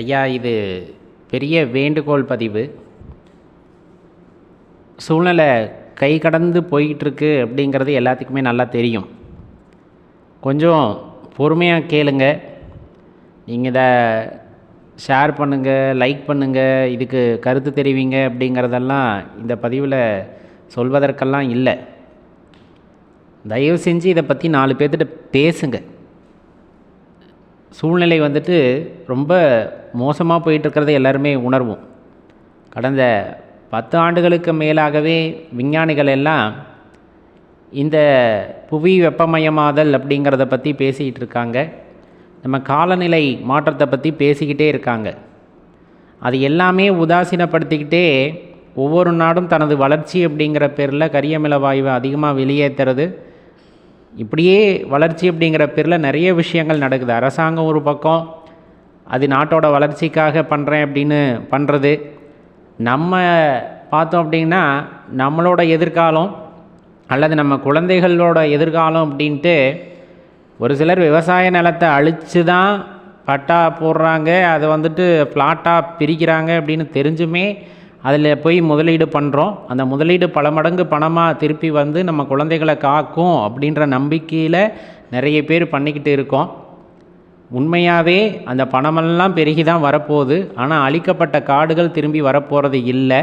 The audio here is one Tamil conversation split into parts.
ஐயா இது பெரிய வேண்டுகோள் பதிவு. சூழ்நிலை கை கடந்து போயிட்டுருக்கு அப்படிங்கிறது எல்லாத்துக்குமே நல்லா தெரியும். கொஞ்சம் பொறுமையாக கேளுங்க. நீங்கள் இதை ஷேர் பண்ணுங்கள் லைக் பண்ணுங்கள் இதுக்கு கருத்து தெரிவிங்க அப்படிங்கிறதெல்லாம் இந்த பதிவில் சொல்வதற்கெல்லாம் இல்லை. தயவு செஞ்சு இதை பற்றி நாலு பேர்த்திட்ட பேசுங்கள் சூழ்நிலை வந்துட்டு ரொம்ப மோசமாக போயிட்டுருக்கிறத எல்லாருமே உணர்வோம். கடந்த பத்து ஆண்டுகளுக்கு மேலாகவே விஞ்ஞானிகள் எல்லாம் இந்த புவி வெப்பமயமாதல் அப்படிங்கிறத பற்றி பேசிக்கிட்டு இருக்காங்க. நம்ம காலநிலை மாற்றத்தை பற்றி பேசிக்கிட்டே இருக்காங்க. அது எல்லாமே உதாசீனப்படுத்திக்கிட்டே ஒவ்வொரு நாடும் தனது வளர்ச்சி அப்படிங்கிற பேரில் கரியமில வாயுவை அதிகமாக வெளியேற்றுறது இப்படியே வளர்ச்சி அப்படிங்கிற பேரில் நிறைய விஷயங்கள் நடக்குது. அரசாங்கம் ஒரு பக்கம் அது நாட்டோட வளர்ச்சிக்காக பண்ணுறேன் அப்படின்னு பண்ணுறது நம்ம பார்த்தோம் அப்படின்னா நம்மளோட எதிர்காலம் அல்லது நம்ம குழந்தைகளோட எதிர்காலம் அப்படின்ட்டு ஒரு சிலர் விவசாய நிலத்தை அழித்து தான் பட்டா போடுறாங்க அதை வந்துட்டு ஃப்ளாட்டாக பிரிக்கிறாங்க அப்படின்னு தெரிஞ்சுமே அதில் போய் முதலீடு பண்ணுறோம் அந்த முதலீடு பல மடங்கு பணமாக திருப்பி வந்து நம்ம குழந்தைகளை காக்கும் அப்படின்ற நம்பிக்கையில் நிறைய பேர் பண்ணிக்கிட்டு இருக்கோம். உண்மையாகவே அந்த பணமெல்லாம் பெருகி தான் வரப்போகுது. ஆனால் அழிக்கப்பட்ட காடுகள் திரும்பி வரப்போகிறது இல்லை.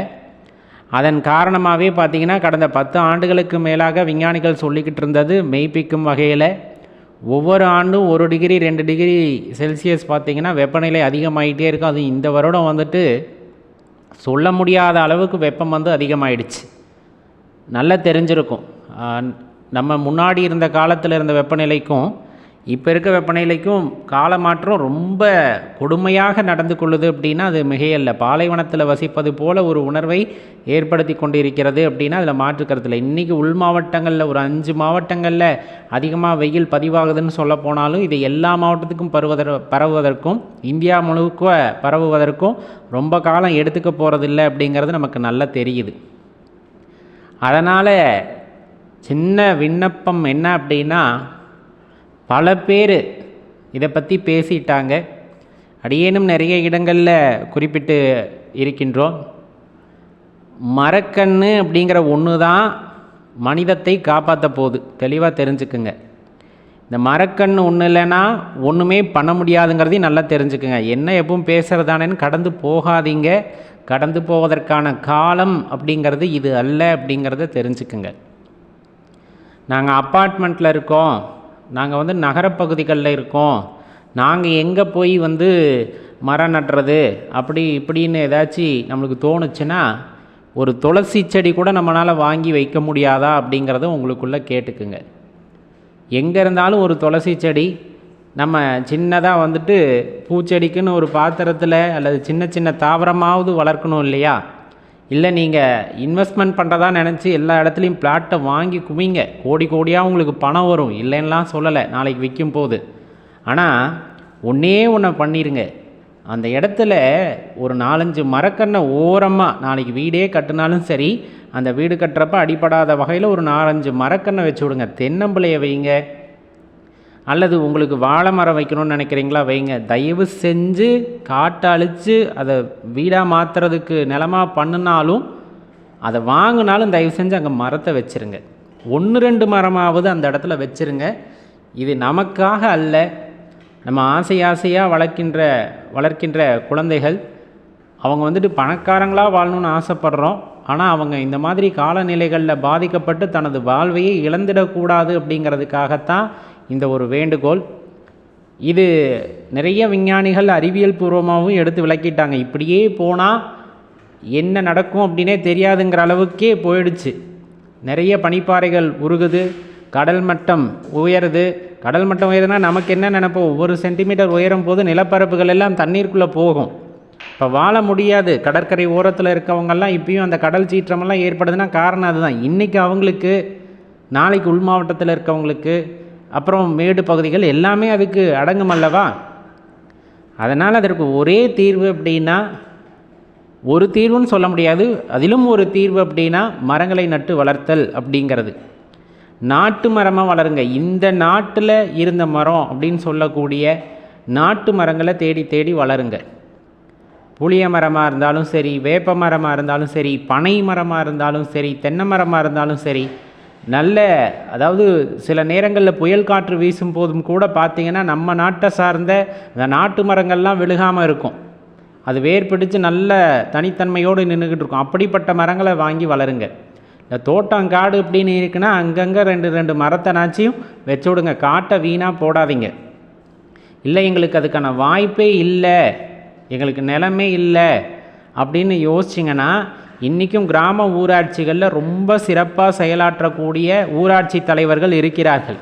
அதன் காரணமாகவே பார்த்திங்கன்னா கடந்த பத்து ஆண்டுகளுக்கு மேலாக விஞ்ஞானிகள் சொல்லிக்கிட்டு இருந்தது மெய்ப்பிக்கும் வகையில் ஒவ்வொரு ஆண்டும் ஒரு டிகிரி ரெண்டு டிகிரி செல்சியஸ் பார்த்திங்கன்னா வெப்பநிலை அதிகமாகிட்டே இருக்கும். அது இந்த வருடம் வந்துட்டு சொல்ல முடியாத அளவுக்கு வெப்பம் வந்து அதிகமாகிடுச்சு நல்லா தெரிஞ்சிருக்கும். நம்ம முன்னாடி இருந்த காலத்தில் இருந்த வெப்பநிலைக்கும் இப்போ இருக்க வெப்பநிலைக்கும் கால மாற்றம் ரொம்ப கொடுமையாக நடந்து கொள்ளுது அப்படின்னா அது மிகையல்ல. பாலைவனத்தில் வசிப்பது போல ஒரு உணர்வை ஏற்படுத்தி கொண்டு இருக்கிறது அப்படின்னா அதில் மாற்றுக்கருத்தில் இன்றைக்கி உள் மாவட்டங்களில் ஒரு அஞ்சு மாவட்டங்களில் அதிகமாக வெயில் பதிவாகுதுன்னு சொல்ல போனாலும் இது எல்லா மாவட்டத்துக்கும் பருவதற் பரவுவதற்கும் இந்தியா முழுக்க பரவுவதற்கும் ரொம்ப காலம் எடுத்துக்க போகிறதில்ல அப்படிங்கிறது நமக்கு நல்லா தெரியுது. அதனால் சின்ன விண்ணப்பம் என்ன அப்படின்னா பல பேர் இதை பற்றி பேசிட்டாங்க. அடியேனும் நிறைய இடங்களில் குறிப்பிட்டு இருக்கின்றோம். மரக்கன்று அப்படிங்கிற ஒன்று தான் மனிதத்தை காப்பாற்ற போகுது. தெளிவாக தெரிஞ்சுக்குங்க. இந்த மரக்கன்று ஒன்று இல்லைன்னா ஒன்றுமே பண்ண முடியாதுங்கிறதையும் நல்லா தெரிஞ்சுக்குங்க. என்ன எப்பவும் பேசுகிறதானேன்னு கடந்து போகாதீங்க. கடந்து போவதற்கான காலம் அப்படிங்கிறது இது அல்ல அப்படிங்கிறத தெரிஞ்சுக்குங்க. நாங்கள் அப்பார்ட்மெண்ட்டில் இருக்கோம். நாங்கள் வந்து நகரப்பகுதிகளில் இருக்கோம். நாங்கள் எங்கே போய் வந்து மரம் நடுறது அப்படி இப்படின்னு ஏதாச்சும் நம்மளுக்கு தோணுச்சுன்னா ஒரு துளசி செடி கூட நம்மளால் வாங்கி வைக்க முடியாதா அப்படிங்கிறத உங்களுக்குள்ளே கேட்டுக்குங்க. எங்கே இருந்தாலும் ஒரு துளசி செடி நம்ம சின்னதாக வந்துட்டு பூச்செடிக்குன்னு ஒரு பாத்திரத்தில் அல்லது சின்ன சின்ன தாவரமாவது வளர்க்கணும் இல்லையா? இல்லை நீங்கள் இன்வெஸ்ட்மெண்ட் பண்ணுறதா நினச்சி எல்லா இடத்துலையும் பிளாட்டை வாங்கி குவிங்க. கோடி கோடியாக உங்களுக்கு பணம் வரும். இல்லைன்னெலாம் சொல்லலை. நாளைக்கு விற்கும் போது. ஆனால் ஒன்றே ஒன்று பண்ணிடுங்க அந்த இடத்துல ஒரு நாலஞ்சு மரக்கண்ணை ஓரமாக நாளைக்கு வீடே கட்டினாலும் சரி அந்த வீடு கட்டுறப்ப அடிப்படாத வகையில் ஒரு நாலஞ்சு மரக்கண்ணை வச்சு விடுங்க. தென்னம்பிள்ளைய வைங்க. அல்லது உங்களுக்கு வாழை மரம் வைக்கணும்னு நினைக்கிறீங்களா? வைங்க. தயவு செஞ்சு காட்டை அழித்து அதை வீடாக மாற்றுறதுக்கு நிலமாக பண்ணினாலும் அதை வாங்கினாலும் தயவு செஞ்சு அங்கே மரத்தை வச்சுருங்க. ஒன்று ரெண்டு மரமாவது அந்த இடத்துல வச்சுருங்க. இது நமக்காக அல்ல. நம்ம ஆசை ஆசையாக வளர்க்கின்ற வளர்க்கின்ற குழந்தைகள். அவங்க வந்துட்டு பணக்காரங்களாக வாழணும்னு ஆசைப்படுறோம். ஆனால் அவங்க இந்த மாதிரி காலநிலைகளில் பாதிக்கப்பட்டு தனது வாழ்வையை இழந்துடக்கூடாது அப்படிங்கிறதுக்காகத்தான் இந்த ஒரு வேண்டுகோள். இது நிறைய விஞ்ஞானிகள் அறிவியல் பூர்வமாகவும் எடுத்து விளக்கிட்டாங்க. இப்படியே போனால் என்ன நடக்கும் அப்படின்னே தெரியாதுங்கிற அளவுக்கே போயிடுச்சு. நிறைய பனிப்பாறைகள் உருகுது கடல் மட்டம் உயருது. கடல் மட்டம் உயருதுன்னா நமக்கு என்ன நினைப்போம் ஒவ்வொரு சென்டிமீட்டர் உயரும் போது நிலப்பரப்புகள் எல்லாம் தண்ணீருக்குள்ளே போகும். இப்போ வாழ முடியாது. கடற்கரை ஓரத்தில் இருக்கவங்கெல்லாம் இப்பயும் அந்த கடல் சீற்றமெல்லாம் ஏற்படுதுன்னா காரணம் அதுதான். இன்றைக்கி அவங்களுக்கு நாளைக்கு உள் மாவட்டத்தில் இருக்கவங்களுக்கு அப்புறம் மேடு பகுதிகள் எல்லாமே அதுக்கு அடங்கும் அல்லவா? அதனால் அதற்கு ஒரே தீர்வு அப்படின்னா ஒரு தீர்வுன்னு சொல்ல முடியாது. அதிலும் ஒரு தீர்வு அப்படின்னா மரங்களை நட்டு வளர்த்தல் அப்படிங்கிறது. நாட்டு மரமாக வளருங்க. இந்த நாட்டில் இருந்த மரம் அப்படின்னு சொல்லக்கூடிய நாட்டு மரங்களை தேடி தேடி வளருங்க. புளிய மரமாக இருந்தாலும் சரி வேப்ப மரமாக இருந்தாலும் சரி பனை மரமாக இருந்தாலும் சரி தென்னை மரமாக இருந்தாலும் சரி நல்ல அதாவது சில நேரங்களில் புயல் காற்று வீசும் போதும் கூட பார்த்திங்கன்னா நம்ம நாட்டை சார்ந்த இந்த நாட்டு மரங்கள்லாம் விழுகாமல் இருக்கும். அது வேர் பிடிச்சு நல்ல தனித்தன்மையோடு நின்றுக்கிட்டு இருக்கும். அப்படிப்பட்ட மரங்களை வாங்கி வளருங்க. இந்த தோட்டம் காடு இப்படின்னு இருக்குன்னா அங்கங்கே ரெண்டு ரெண்டு மரத்தைனாச்சியும் வச்சு விடுங்க காட்டை வீணாக போடாதீங்க. இல்லை எங்களுக்கு அதுக்கான வாய்ப்பே இல்லை. எங்களுக்கு நிலமே இல்லை. அப்படின்னு யோசிச்சிங்கன்னா இன்றைக்கும் கிராம ஊராட்சிகளில் ரொம்ப சிறப்பாக செயலாற்றக்கூடிய ஊராட்சி தலைவர்கள் இருக்கிறார்கள்.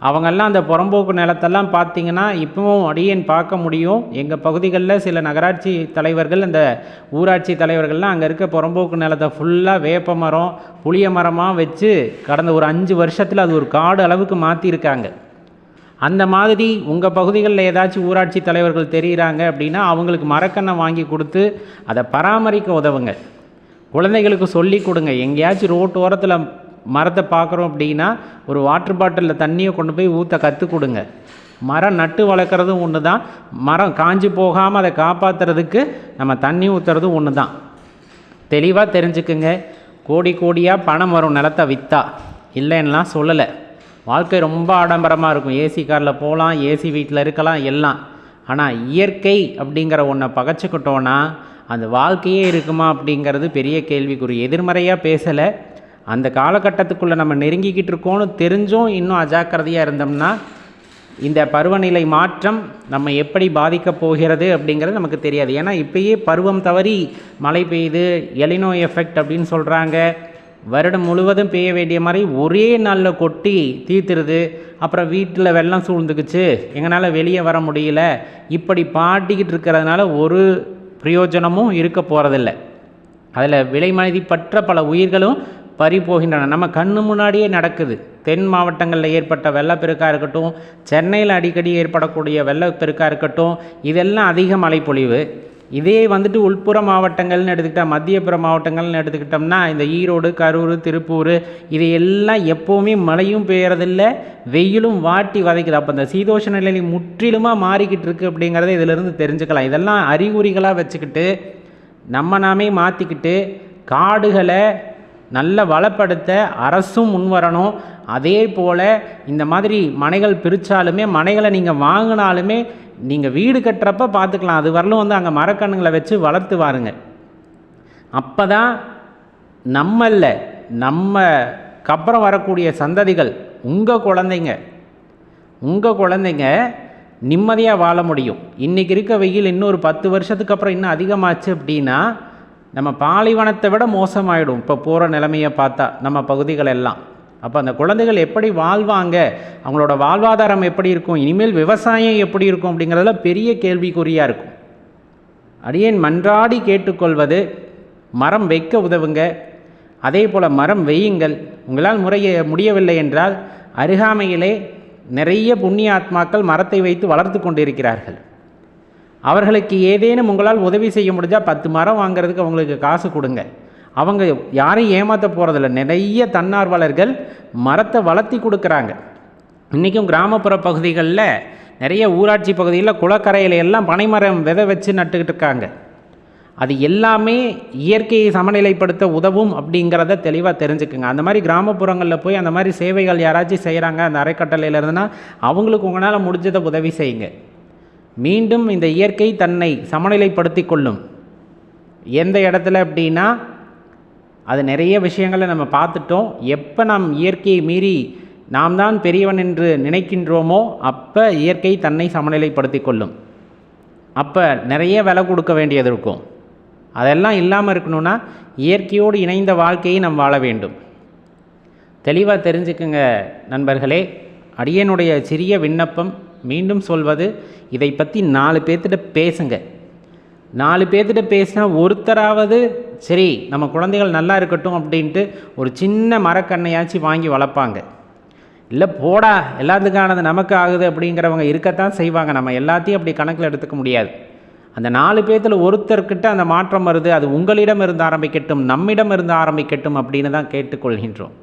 அவங்கெல்லாம் அந்த புறம்போக்கு நிலத்தெல்லாம் பார்த்தீங்கன்னா இப்பவும் அடியேன் பார்க்க முடியும். எங்கள் பகுதிகளில் சில நகராட்சி தலைவர்கள் அந்த ஊராட்சி தலைவர்கள்லாம் அங்கே இருக்க புறம்போக்கு நிலத்தை ஃபுல்லாக வேப்ப மரம் புளிய மரமாக வச்சு கடந்த ஒரு அஞ்சு வருஷத்தில் அது ஒரு காடு அளவுக்கு மாற்றிருக்காங்க அந்த மாதிரி உங்கள் பகுதிகளில் ஏதாச்சும் ஊராட்சி தலைவர்கள் தெரிகிறாங்க அப்படின்னா அவங்களுக்கு மரக்கண்ணை வாங்கி கொடுத்து அதை பராமரிக்க உதவுங்க குழந்தைகளுக்கு சொல்லி கொடுங்க. எங்கேயாச்சும் ரோட்டு ஓரத்தில் மரத்தை பார்க்குறோம் அப்படின்னா ஒரு வாட்டர் பாட்டிலில் தண்ணியை கொண்டு போய் ஊற்ற கற்றுக் கொடுங்க. மரம் நட்டு வளர்க்குறதும் ஒன்று தான் மரம் காஞ்சி போகாமல் அதை காப்பாற்றுறதுக்கு நம்ம தண்ணி ஊற்றுறதும் ஒன்று தான் தெளிவாக தெரிஞ்சுக்குங்க. கோடி கோடியாக பணம் வரும் நிலத்தை விற்றா இல்லைன்னா சொல்லலை. வாழ்க்கை ரொம்ப ஆடம்பரமாக இருக்கும். ஏசி காரில் போகலாம் ஏசி வீட்டில் இருக்கலாம் எல்லாம். ஆனால் இயற்கை அப்படிங்கிற ஒன்றை பகச்சிக்கிட்டோன்னா அந்த வாழ்க்கையே இருக்குமா அப்படிங்கிறது பெரிய கேள்விக்குறி. எதிர்மறையாக பேசலை. அந்த காலகட்டத்துக்குள்ளே நம்ம நெருங்கிக்கிட்டு இருக்கோன்னு தெரிஞ்சும் இன்னும் அஜாக்கிரதையாக இருந்தோம்னா இந்த பருவநிலை மாற்றம் நம்ம எப்படி பாதிக்கப் போகிறது அப்படிங்கிறது நமக்கு தெரியாது. ஏன்னா இப்பயே பருவம் தவறி மழை பெய்யுது எலினோ எஃபெக்ட் அப்படின்னு சொல்கிறாங்க வருடம் முழுவதும் பெய்ய வேண்டிய மாதிரி ஒரே நாளில் கொட்டி தீர்த்துருது அப்புறம் வீட்டில் வெள்ளம் சூழ்ந்துக்குச்சு. எங்களால் வெளியே வர முடியல. இப்படி பாட்டிக்கிட்டு இருக்கிறதுனால ஒரு பிரயோஜனமும் இருக்க போகிறதில்ல அதில் விலை மதிப்பற்ற பல உயிர்களும் பறி போகின்றன நம்ம கண்ணு முன்னாடியே நடக்குது. தென் மாவட்டங்களில் ஏற்பட்ட வெள்ளப்பெருக்காக இருக்கட்டும் சென்னையில் அடிக்கடி ஏற்படக்கூடிய வெள்ளப்பெருக்காக இருக்கட்டும் இதெல்லாம் அதிக மழைப்பொழிவு. இதே வந்துட்டு உள்புற மாவட்டங்கள்னு எடுத்துக்கிட்டால் மத்தியப்புற மாவட்டங்கள்னு எடுத்துக்கிட்டோம்னா இந்த ஈரோடு கரூர் திருப்பூர் இது எல்லாம் எப்போவுமே மழையும் பெய்யறதில்ல வெயிலும் வாட்டி வதைக்குது. அப்போ இந்த சீதோஷ நிலை முற்றிலுமாக மாறிக்கிட்டு இருக்குது அப்படிங்கிறத இதிலிருந்து தெரிஞ்சுக்கலாம். இதெல்லாம் அறிகுறிகளாக வச்சுக்கிட்டு நம்ம நாமே மாற்றிக்கிட்டு காடுகளை நல்ல வளப்படுத்த அரசும் முன்வரணும் அதே போல் இந்த மாதிரி மனைகள் பிரித்தாலுமே மனைகளை நீங்கள் வாங்கினாலுமே நீங்கள் வீடு கட்டுறப்ப பார்த்துக்கலாம் அது வரலும் வந்து அங்கே மரக்கண்ணுங்களை வச்சு வளர்த்து வாருங்க. அப்போ தான் நம்மள நம்மக்கு அப்புறம் வரக்கூடிய சந்ததிகள் உங்கள் குழந்தைங்க உங்கள் குழந்தைங்க நிம்மதியாக வாழ முடியும். இன்றைக்கி இருக்க வெயில் இன்னொரு பத்து வருஷத்துக்கு அப்புறம் இன்னும் அதிகமாச்சு அப்படின்னா நம்ம பாலைவனத்தை விட மோசமாயிடும். இப்போ போகிற நிலைமையை பார்த்தா நம்ம பகுதிகள் எல்லாம் அப்போ அந்த குழந்தைகள் எப்படி வாழ்வாங்க? அவங்களோட வாழ்வாதாரம் எப்படி இருக்கும்? இனிமேல் விவசாயம் எப்படி இருக்கும்? அப்படிங்கிறதுல பெரிய கேள்விக்குறியாக இருக்கும். அடியேன் மன்றாடி கேட்டுக்கொள்வது மரம் வைக்க உதவுங்க. அதே போல் மரம் வெய்யுங்கள். உங்களால் முறைய முடியவில்லை என்றால் அருகாமையிலே நிறைய புண்ணிய ஆத்மாக்கள் மரத்தை வைத்து வளர்த்து கொண்டிருக்கிறார்கள். அவர்களுக்கு ஏதேனும் உங்களால் உதவி செய்ய முடிஞ்சால் பத்து மரம் வாங்குறதுக்கு அவங்களுக்கு காசு கொடுங்க. அவங்க யாரையும் ஏமாற்ற போகிறதில்ல நிறைய தன்னார்வலர்கள் மரத்தை வளர்த்தி கொடுக்குறாங்க. இன்றைக்கும் கிராமப்புற பகுதிகளில் நிறைய ஊராட்சி பகுதிகளில் குளக்கரையில் எல்லாம் பனைமரம் விதை வச்சு நட்டுக்கிட்டு இருக்காங்க. அது எல்லாமே இயற்கையை சமநிலைப்படுத்த உதவும் அப்படிங்கிறத தெளிவாக தெரிஞ்சுக்குங்க. அந்த மாதிரி கிராமப்புறங்களில் போய் அந்த மாதிரி சேவைகள் யாராச்சும் செய்கிறாங்க அந்த அறக்கட்டளையில் இருந்துன்னா அவங்களுக்கு உங்களால் முடிஞ்சதை உதவி செய்யுங்க. மீண்டும் இந்த இயற்கை தன்னை சமநிலைப்படுத்தி கொள்ளும் எந்த இடத்துல அப்படின்னா அது நிறைய விஷயங்களை நம்ம பார்த்துட்டோம். எப்போ நாம் இயற்கையை மீறி நாம் தான் பெரியவன் என்று நினைக்கின்றோமோ அப்போ இயற்கை தன்னை சமநிலைப்படுத்தி கொள்ளும் அப்போ நிறைய விலை கொடுக்க வேண்டியது இருக்கும். அதெல்லாம் இல்லாமல் இருக்கணும்னா இயற்கையோடு இணைந்த வாழ்க்கையை நாம் வாழ வேண்டும். தெளிவாக தெரிஞ்சுக்குங்க நண்பர்களே. அடியனுடைய சிறிய விண்ணப்பம் மீண்டும் சொல்வது இதை பற்றி நாலு பேர்த்திட்ட பேசுங்க. நாலு பேர்த்திட்ட பேசினா ஒருத்தராவது சரி நம்ம குழந்தைகள் நல்லா இருக்கட்டும் அப்படின்ட்டு ஒரு சின்ன மரக்கண்ணையாச்சும் வாங்கி வளர்ப்பாங்க. இல்லை போடா எல்லாத்துக்கானது நமக்கு ஆகுது அப்படிங்கிறவங்க இருக்கத்தான் செய்வாங்க. நம்ம எல்லாத்தையும் அப்படி கணக்கில் எடுத்துக்க முடியாது. அந்த நாலு பேர்த்தில் ஒருத்தர்கிட்ட அந்த மாற்றம் வருது அது உங்களிடம் இருந்து ஆரம்பிக்கட்டும் நம்மிடம் இருந்து ஆரம்பிக்கட்டும் அப்படின்னு தான் கேட்டுக்கொள்கின்றோம்.